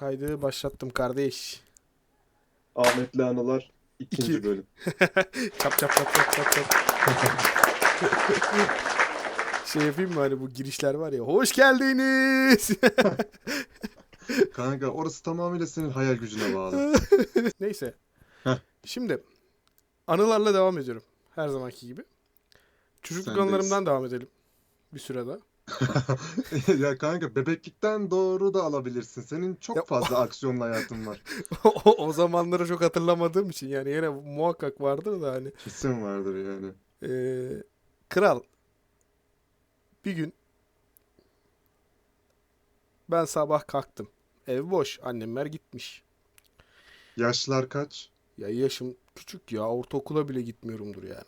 Kaydı başlattım kardeş. Ahmetli Anılar ikinci İki. bölüm. Çap çap çap çap çap çap. şey yapayım mı hani bu girişler var ya. Hoş geldiniz. Kanka orası tamamıyla senin hayal gücüne bağlı. Neyse. Heh. Şimdi anılarla devam ediyorum. Her zamanki gibi. Çocukluk Sendeyiz. anılarımdan devam edelim. Bir süre daha. Ya kanka bebeklikten doğru da alabilirsin. Senin çok Ya- fazla aksiyonlu hayatın var. o, o zamanları çok hatırlamadığım için yani yine muhakkak vardır da hani. Kesin vardır yani. Ee, kral bir gün ben sabah kalktım. Ev boş. Annemler gitmiş. Yaşlar kaç? Ya yaşım küçük ya. Ortaokula bile gitmiyorumdur yani.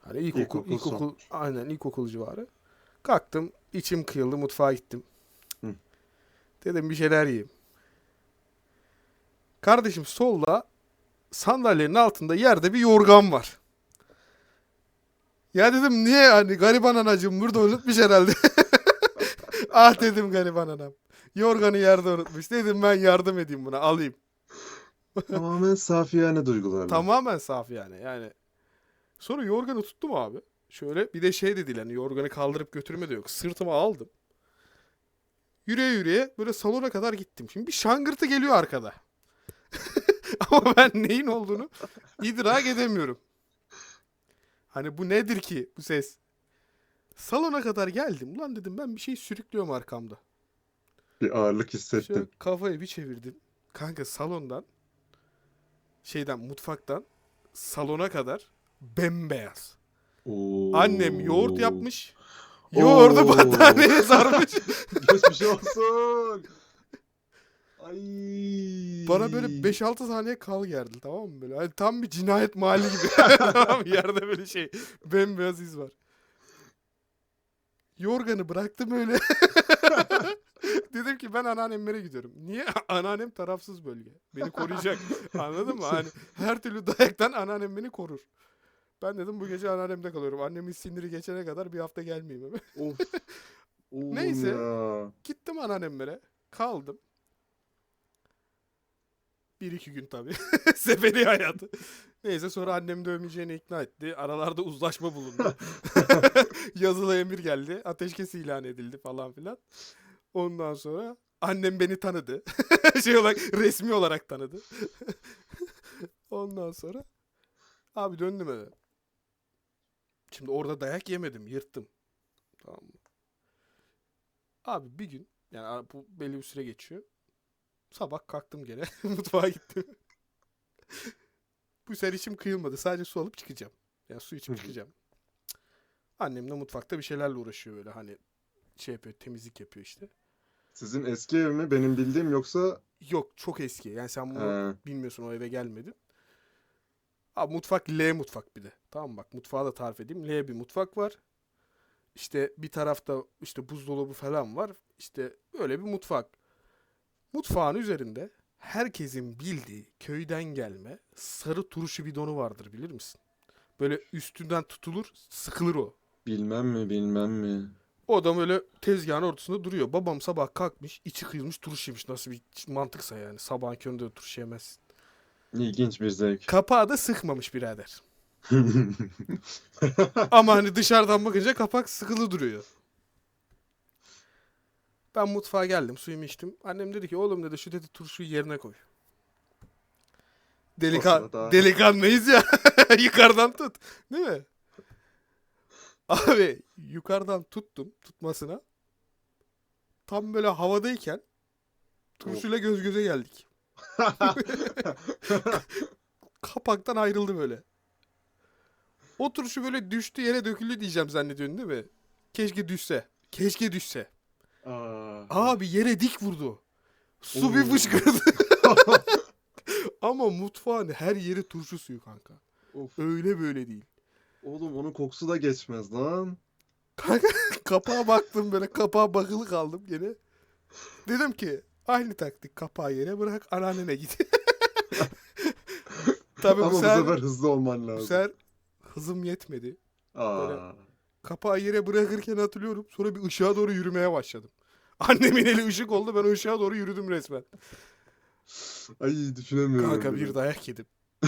Hani ilkokul, İlkokul ilkokul, son. aynen ilkokul civarı. Kalktım, içim kıyıldı, mutfağa gittim. Hı. Dedim bir şeyler yiyeyim. Kardeşim solda sandalyenin altında yerde bir yorgan var. Ya dedim niye hani gariban anacığım burada unutmuş herhalde. ah dedim gariban anam. Yorganı yerde unutmuş. Dedim ben yardım edeyim buna alayım. Tamamen safiyane duygularla. Tamamen saf yani. Yani sonra yorganı tuttum abi. Şöyle bir de şey dediler hani yorganı kaldırıp götürme de yok. Sırtıma aldım. Yürüye yürüye böyle salona kadar gittim. Şimdi bir şangırtı geliyor arkada. Ama ben neyin olduğunu idrak edemiyorum. Hani bu nedir ki bu ses? Salona kadar geldim. Ulan dedim ben bir şey sürüklüyorum arkamda. Bir ağırlık Şöyle hissettin. kafayı bir çevirdim. Kanka salondan şeyden mutfaktan salona kadar bembeyaz. Oo. Annem yoğurt yapmış. Yoğurdu battaniyeye sarmış. Geçmiş olsun. Ay. Bana böyle 5-6 saniye kal geldi tamam mı böyle? Hani tam bir cinayet mahalli gibi. tamam? Yerde böyle şey bembeyaz iz var. Yorganı bıraktım öyle. Dedim ki ben anneannemlere gidiyorum. Niye? Anneannem tarafsız bölge. Beni koruyacak. Anladın mı? Hani her türlü dayaktan anneannem beni korur. Ben dedim bu gece anneannemde kalıyorum. Annemin siniri geçene kadar bir hafta gelmeyeyim eve. Of. Oğlum Neyse. ya. Gittim anneannemlere. Kaldım. Bir iki gün tabii. Seferi hayatı. Neyse sonra annem dövmeyeceğini ikna etti. Aralarda uzlaşma bulundu. Yazılı emir geldi. Ateşkes ilan edildi falan filan. Ondan sonra annem beni tanıdı. şey olarak resmi olarak tanıdı. Ondan sonra abi döndüm eve. Şimdi orada dayak yemedim. Yırttım. Tamam mı? Abi bir gün yani bu belli bir süre geçiyor. Sabah kalktım gene. Mutfağa gittim. bu sefer içim kıyılmadı. Sadece su alıp çıkacağım. Yani su içip çıkacağım. Annem de mutfakta bir şeylerle uğraşıyor böyle hani şey yapıyor temizlik yapıyor işte. Sizin eski ev mi benim bildiğim yoksa Yok çok eski. Yani sen bunu He. bilmiyorsun o eve gelmedin. Abi mutfak L mutfak bir de. Tamam bak mutfağı da tarif edeyim. L bir mutfak var. İşte bir tarafta işte buzdolabı falan var. İşte öyle bir mutfak. Mutfağın üzerinde herkesin bildiği köyden gelme sarı turşu bidonu vardır bilir misin? Böyle üstünden tutulur sıkılır o. bilmem mi bilmem mi. O adam öyle tezgahın ortasında duruyor. Babam sabah kalkmış içi kıyılmış turşu yemiş. Nasıl bir mantıksa yani. Sabahın köründe de turşu yemezsin. İlginç bir zevk. Kapağı da sıkmamış birader. Ama hani dışarıdan bakınca kapak sıkılı duruyor. Ben mutfağa geldim, suyumu içtim. Annem dedi ki oğlum dedi şu dedi turşuyu yerine koy. Delikan, sırada- delikanlıyız ya. Yukarıdan tut. Değil mi? Abi yukarıdan tuttum tutmasına. Tam böyle havadayken turşuyla göz göze geldik. Kapaktan ayrıldı böyle. O turşu böyle düştü yere döküldü diyeceğim zannediyorsun değil mi? Keşke düşse. Keşke düşse. Aa. Abi yere dik vurdu. Su bir Oo. fışkırdı. Ama mutfağın her yeri turşu suyu kanka. Of. Öyle böyle değil. Oğlum onun kokusu da geçmez lan. Kanka kapağa baktım böyle kapağa bakılı kaldım gene. Dedim ki aynı taktik kapağı yere bırak anneannene git. Tabii Ama bu bu sefer, sefer hızlı olman bu lazım. sefer hızım yetmedi. Aa. Kapağı yere bırakırken hatırlıyorum. Sonra bir ışığa doğru yürümeye başladım. Annemin eli ışık oldu. Ben ışığa doğru yürüdüm resmen. Ay düşünemiyorum. Kanka bir dayak yedim.